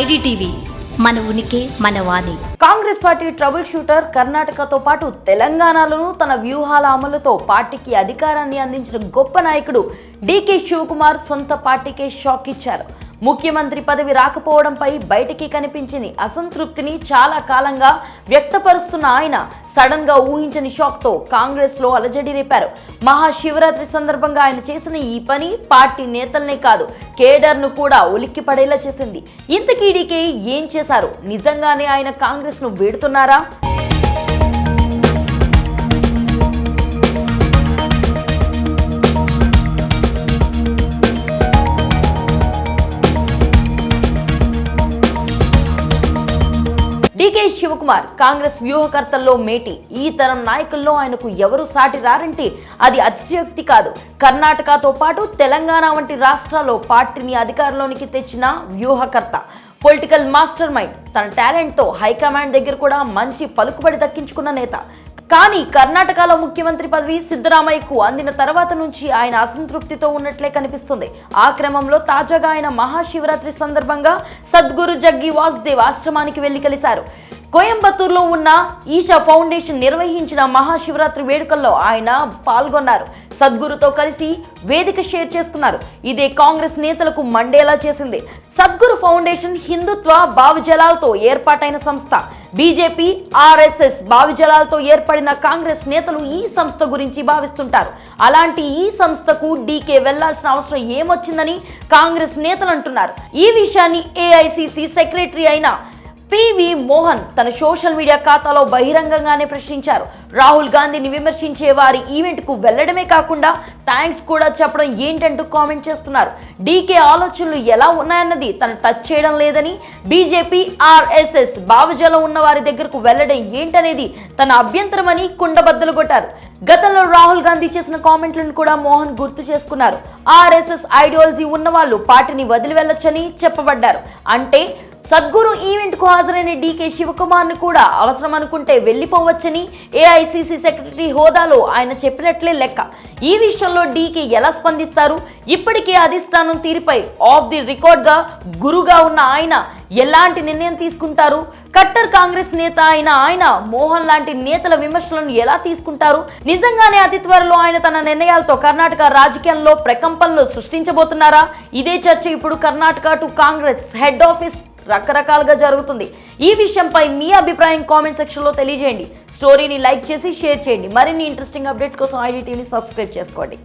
IDTV మన ఉనికి మన వాణి. కాంగ్రెస్ పార్టీ ట్రబుల్ షూటర్ కర్ణాటకతో పాటు తెలంగాణలోనూ తన వ్యూహాల అమలుతో పార్టీకి అధికారాన్ని అందించిన గొప్ప నాయకుడు డీకే శివకుమార్ సొంత పార్టీకే షాక్ ఇచ్చారు. ముఖ్యమంత్రి పదవి రాకపోవడంపై బయటికి కనిపించిన అసంతృప్తిని చాలా కాలంగా వ్యక్తపరుస్తున్న ఆయన సడన్గా ఊహించని షాక్తో కాంగ్రెస్లో అలజడి రేపారు. మహాశివరాత్రి సందర్భంగా ఆయన చేసిన ఈ పని పార్టీ నేతల్నే కాదు కేడర్ను కూడా ఉలిక్కి పడేలా చేసింది. ఇంతకీ ఏం చేశారు? నిజంగానే ఆయన కాంగ్రెస్ను వీడుతున్నారా? డీకే శివకుమార్ కాంగ్రెస్ వ్యూహకర్తల్లో మేటి. ఈ తరం నాయకుల్లో ఆయనకు ఎవరు సాటి రారంటే అది అతిశయోక్తి కాదు. కర్ణాటకతో పాటు తెలంగాణ వంటి రాష్ట్రాల్లో పార్టీని అధికారంలోనికి తెచ్చిన వ్యూహకర్త. పొలిటికల్ మాస్టర్ మైండ్ తన టాలెంట్తో హైకమాండ్ దగ్గర కూడా మంచి పలుకుబడి దక్కించుకున్న నేత. కానీ కర్ణాటకలో ముఖ్యమంత్రి పదవి సిద్ధరామయ్యకు అందిన తర్వాత నుంచి ఆయన అసంతృప్తితో ఉన్నట్లే కనిపిస్తుంది. ఆ క్రమంలో తాజాగా ఆయన మహాశివరాత్రి సందర్భంగా సద్గురు జగ్గి వాసుదేవ్ ఆశ్రమానికి వెళ్ళి కలిశారు. కోయంబత్తూరులో ఉన్న ఈషా ఫౌండేషన్ నిర్వహించిన మహాశివరాత్రి వేడుకల్లో ఆయన పాల్గొన్నారు. సద్గురుతో కలిసి వేదిక షేర్ చేసుకున్నారు. ఇదే కాంగ్రెస్ నేతలకు మండేలా చేసింది. సద్గురు ఫౌండేషన్ హిందుత్వ భావజలాలతో ఏర్పాటైన సంస్థ. బీజేపీ ఆర్ఎస్ఎస్ భావజలాలతో ఏర్పడిన కాంగ్రెస్ నేతలు ఈ సంస్థ గురించి భావిస్తుంటారు. అలాంటి ఈ సంస్థకు డీకే వెళ్ళాల్సిన అవసరం ఏమొచ్చిందని కాంగ్రెస్ నేతలు అంటున్నారు. ఈ విషయాన్ని ఏఐసిసి సెక్రటరీ అయిన పివి మోహన్ తన సోషల్ మీడియా ఖాతాలో బహిరంగంగానే ప్రశ్నించారు. రాహుల్ గాంధీని విమర్శించే వారి ఈవెంట్కు వెళ్ళడమే కాకుండా థ్యాంక్స్ కూడా చెప్పడం ఏంటంటూ కామెంట్ చేస్తున్నారు. డీకే ఆలోచనలు ఎలా ఉన్నాయన్నది తను టచ్ చేయడం లేదని బీజేపీ ఆర్ఎస్ఎస్ భావజలం ఉన్న వారి దగ్గరకు వెళ్ళడం ఏంటనేది తన అభ్యంతరమని కుండబద్దలు కొట్టారు. గతంలో రాహుల్ గాంధీ చేసిన కామెంట్లను కూడా మోహన్ గుర్తు చేసుకున్నారు. ఆర్ఎస్ఎస్ ఐడియాలజీ ఉన్న వాళ్ళు పార్టీని వదిలి వెళ్ళొచ్చని చెప్పబడ్డారు. అంటే సద్గురు ఈవెంట్కు హాజరైన డీకే శివకుమార్ను కూడా అవసరం అనుకుంటే వెళ్ళిపోవచ్చని ఏఐసిసి సెక్రటరీ హోదాలో ఆయన చెప్పినట్లే లెక్క. ఈ విషయంలో డీకే ఎలా స్పందిస్తారు? ఇప్పటికే అధిష్టానం తీరుపై ఆఫ్ ది రికార్డ్గా గురుగా ఉన్న ఆయన ఎలాంటి నిర్ణయం తీసుకుంటారు? కట్టర్ కాంగ్రెస్ నేత అయిన ఆయన మోహన్ లాంటి నేతల విమర్శలను ఎలా తీసుకుంటారు? నిజంగానే అతి త్వరలో ఆయన తన నిర్ణయాలతో కర్ణాటక రాజకీయాల్లో ప్రకంపనలు సృష్టించబోతున్నారా? ఇదే చర్చ ఇప్పుడు Karnataka to Congress head office రకరకాలుగా జరుగుతుంది. ఈ విషయంపై మీ అభిప్రాయం కామెంట్ సెక్షన్లో తెలియజేయండి. స్టోరీని లైక్ చేసి షేర్ చేయండి. మరిన్ని ఇంట్రెస్టింగ్ అప్డేట్స్ కోసం ఐడి టీవీని సబ్స్క్రైబ్ చేసుకోండి.